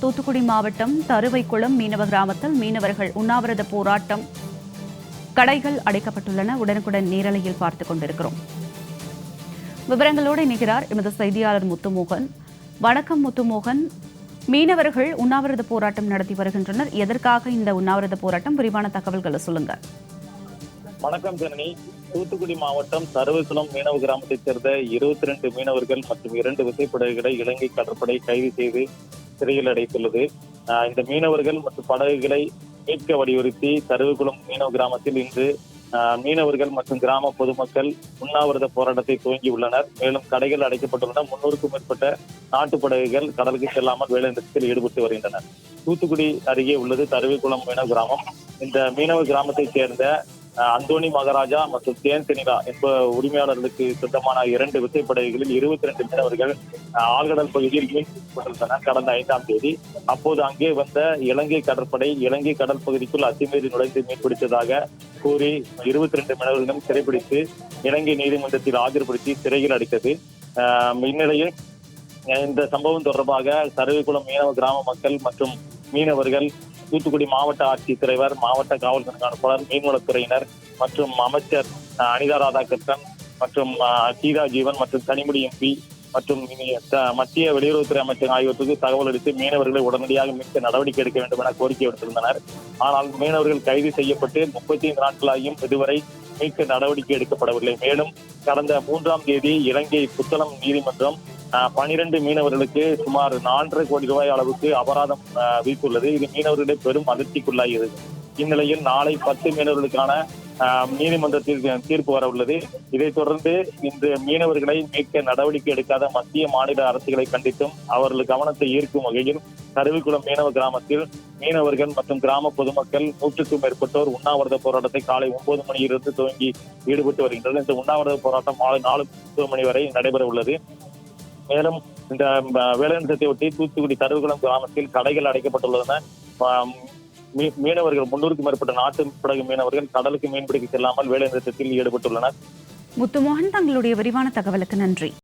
தூத்துக்குடி மாவட்டம் தருவைக்குளம் மீனவ கிராமத்தில் மீனவர்கள் உண்ணாவிரத போராட்டம். கடைகள் அடைக்கப்பட்டுள்ளன. உடனுக்குடன் நேரலையில் பார்த்துக் கொண்டிருக்கிறோம். விவரங்களோடு இணைகிறார் எமது செய்தியாளர் முத்துமோகன். வணக்கம் முத்துமோகன். மீனவர்கள் உண்ணாவிரத போராட்டம் நடத்தி வருகின்றனர். எதற்காக இந்த உண்ணாவிரத போராட்டம்? விரிவான தகவல்களை சொல்லுங்க வணக்கம் ஜனனி. தூத்துக்குடி மாவட்டம் சரவகுளம் மீனவ கிராமத்தைச் சேர்ந்த இருபத்தி ரெண்டு மீனவர்கள் மற்றும் இரண்டு விசைப்படகுகளை இலங்கை கடற்படை கைது செய்து சிறையில் அடைத்துள்ளது. இந்த மீனவர்கள் மற்றும் படகுகளை மீட்க வலியுறுத்தி சருவகுளம் மீனவ கிராமத்தில் இன்று மீனவர்கள் மற்றும் கிராம பொதுமக்கள் உண்ணாவிரத போராட்டத்தை துவங்கியுள்ளனர் மேலும் கடைகள் அடைக்கப்பட்டுள்ளன. முன்னூறுக்கும் மேற்பட்ட நாட்டு படகுகள் கடலுக்கு செல்லாமல் வேலை நிறுத்தத்தில் ஈடுபட்டு வருகின்றனர் தூத்துக்குடி அருகே உள்ளது தருவிக்குளம் மீனவ கிராமம். இந்த மீனவ கிராமத்தைச் சேர்ந்த அந்தோனி மகாராஜா மற்றும் தேன் செனிலா என்ப உரிமையாளர்களுக்கு சொந்தமான இரண்டு விசைப்படகுகளில் இருபத்தி ரெண்டு மீனவர்கள் ஆழ்கடல் பகுதியில் மீட்கப்பட்டிருந்தனர் கடந்த ஐந்தாம் தேதி. அப்போது அங்கே வந்த இலங்கை கடற்படை இலங்கை கடல் பகுதிக்குள் அத்துமீறி நுழைந்து மீன்பிடித்ததாக கூறி இருபத்தி ரெண்டு மீனவர்களும் சிறைப்பிடித்து இலங்கை நீதிமன்றத்தில் ஆஜர்படுத்தி சிறையில் அடைத்தது. இந்நிலையில் இந்த சம்பவம் தொடர்பாக சருவிக்குளம் மீனவ கிராம மக்கள் மற்றும் மீனவர்கள் தூத்துக்குடி மாவட்ட ஆட்சித்தலைவர் மாவட்ட காவல் கண்காணிப்பாளர் மீன்வளத்துறையினர் மற்றும் அமைச்சர் அனிதா ராதாகிருஷ்ணன் மற்றும் கீதா ஜீவன் மற்றும் கனிமுடி எம்பி மற்றும் மத்திய வெளியுறவுத்துறை அமைச்சர் ஆகியோருக்கு தகவல் அளித்து மீனவர்களை உடனடியாக மீட்க நடவடிக்கை எடுக்க வேண்டும் என கோரிக்கை விடுத்திருந்தனர். ஆனால் மீனவர்கள் கைது செய்யப்பட்டு முப்பத்தி ஐந்து நாட்களாகியும் இதுவரை மீட்க நடவடிக்கை எடுக்கப்படவில்லை. மேலும் கடந்த மூன்றாம் தேதி இலங்கை புத்தளம் நீதிமன்றம் பனிரெண்டு மீனவர்களுக்கு சுமார் நான்கரை கோடி ரூபாய் அளவுக்கு அபராதம் விதித்துள்ளது. இது மீனவர்களை பெரும் அதிர்ச்சிக்குள்ளாகியது இந்நிலையில் நாளை பத்து மீனவர்களுக்கான ஆஹ், நீதிமன்றத்தில் தீர்ப்பு வர உள்ளது. இதைத் தொடர்ந்து இந்த மீனவர்களை மீட்க நடவடிக்கை எடுக்காத மத்திய மாநில அரசுகளை கண்டித்தும் அவர்கள் கவனத்தை ஈர்க்கும் வகையில் கருவிக்குளம் மீனவ கிராமத்தில் மீனவர்கள் மற்றும் கிராம பொதுமக்கள் நூற்றுக்கும் மேற்பட்டோர் உண்ணாவிரத போராட்டத்தை காலை ஒன்பது மணியிலிருந்து துவங்கி ஈடுபட்டு வருகின்றனர். இந்த உண்ணாவிரத போராட்டம் மாலை நாலு முப்பது மணி வரை நடைபெற உள்ளது. மேலும் இந்த வேலைநிறுத்தத்தை ஒட்டி தூத்துக்குடி தருவுகுளம் கிராமத்தில் கடைகள் அடைக்கப்பட்டுள்ளன. மீ- மீனவர்கள் முன்னூறுக்கும் மேற்பட்ட நாட்டு படகு மீனவர்கள் கடலுக்கு மீன்பிடிக்க செல்லாமல் வேலைநிறுத்தத்தில் ஈடுபட்டுள்ளனர். முத்துமோகன் தங்களுடைய விரிவான தகவலுக்கு நன்றி.